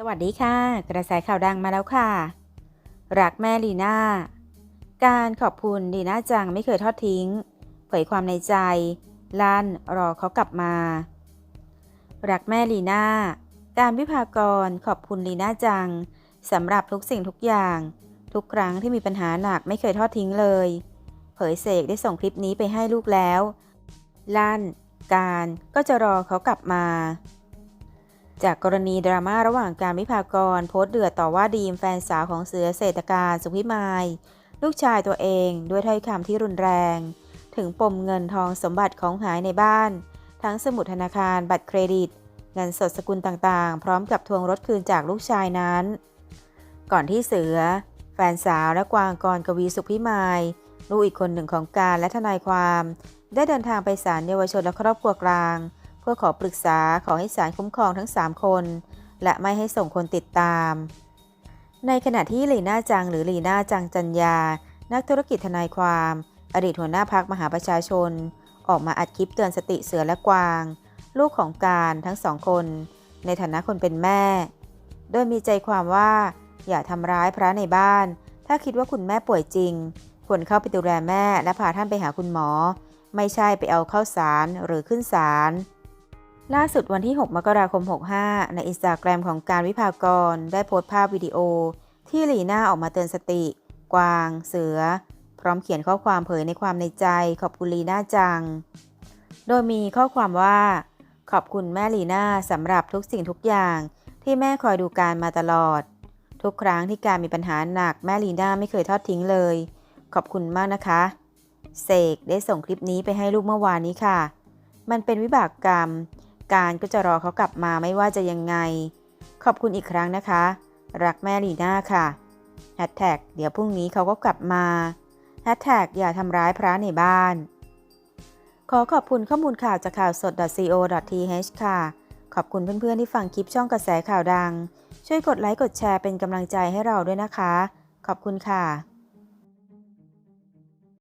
สวัสดีค่ะ กระแสข่าวดังมาแล้วค่ะ รักแม่ลีน่า การขอบคุณลีน่าจังไม่เคยทอดทิ้ง เผยความในใจ ลั่นรอเขากลับมา รักแม่ลีน่า การวิพากรขอบคุณลีน่าจังสำหรับทุกสิ่งทุกอย่าง ทุกครั้งที่มีปัญหาหนักไม่เคยทอดทิ้งเลย เผยเสกได้ส่งคลิปนี้ไปให้ลูกแล้ว ลั่น การก็จะรอเขากลับมา จากกรณีดราม่าระหว่างการวิพากร โพสต์เดือดต่อว่าดีมแฟนสาวของเสือเศรษฐการสุพิมาย ลูกชายตัวเองด้วยถ้อยคำที่รุนแรง ถึงปมเงินทองสมบัติของหายในบ้าน ทั้งสมุดธนาคารบัตรเครดิต เงินสดสกุลต่างๆ พร้อมกับทวงรถคืนจากลูกชายนั้น ก่อนที่เสือ แฟนสาวและกวางกรกวีสุพิมายลูกอีกคนหนึ่งของการและทนายความ ได้เดินทางไปศาลเยาวชนและครอบครัวกลาง พื่อขอปรึกษาขอให้ศาลคุ้มครองทั้ง 3 คน และไม่ให้ส่งคนติดตาม ในขณะที่ลีน่าจังหรือลีน่าจังจัญญานักธุรกิจทนายความ อดีตหัวหน้าพักมหาประชาชน ออกมาอัดคลิปเตือนสติเสือและกวาง ลูกของการทั้งสองคน ในฐานะคนเป็นแม่ โดยมีใจความว่า อย่าทำร้ายพระในบ้าน ถ้าคิดว่าคุณแม่ป่วยจริง ควรเข้าไปดูแลแม่และพาท่านไปหาคุณหมอ ไม่ใช่ไปเอาเข้าสารหรือขึ้นศาล ล่าสุดวันที่ 6 มกราคม 65 ในอินสตาแกรมของการวิพากร ได้โพสต์ภาพวิดีโอ ที่ลีน่าออกมาเตือนสติ กวาง เสือ พร้อมเขียนข้อความเผยในความในใจ ขอบคุณลีน่าจัง โดยมีข้อความว่า ขอบคุณแม่ลีน่าสำหรับทุกสิ่งทุกอย่าง ที่แม่คอยดูการมาตลอด ทุกครั้งที่การมีปัญหาหนักแม่ลีน่าไม่เคยทอดทิ้งเลย ขอบคุณมากนะคะเสกได้ส่งคลิปนี้ไปให้ลูกเมื่อวานนี้ค่ะ มันเป็นวิบากกรรม การก็จะรอเขากลับมาไม่ว่าจะยังไง ขอบคุณอีกครั้งนะคะ รักแม่ลีน่าค่ะแฮชแท็กเดี๋ยวพรุ่งนี้เขาก็กลับมาแฮชแท็กอย่าทำร้ายพระในบ้าน ขอขอบคุณข้อมูลข่าวจากข่าวสด .co.th ค่ะ ขอบคุณเพื่อนๆที่ฟังคลิปช่องกระแสข่าวดัง ช่วยกดไลค์กดแชร์เป็นกำลังใจให้เราด้วยนะคะ ขอบคุณค่ะ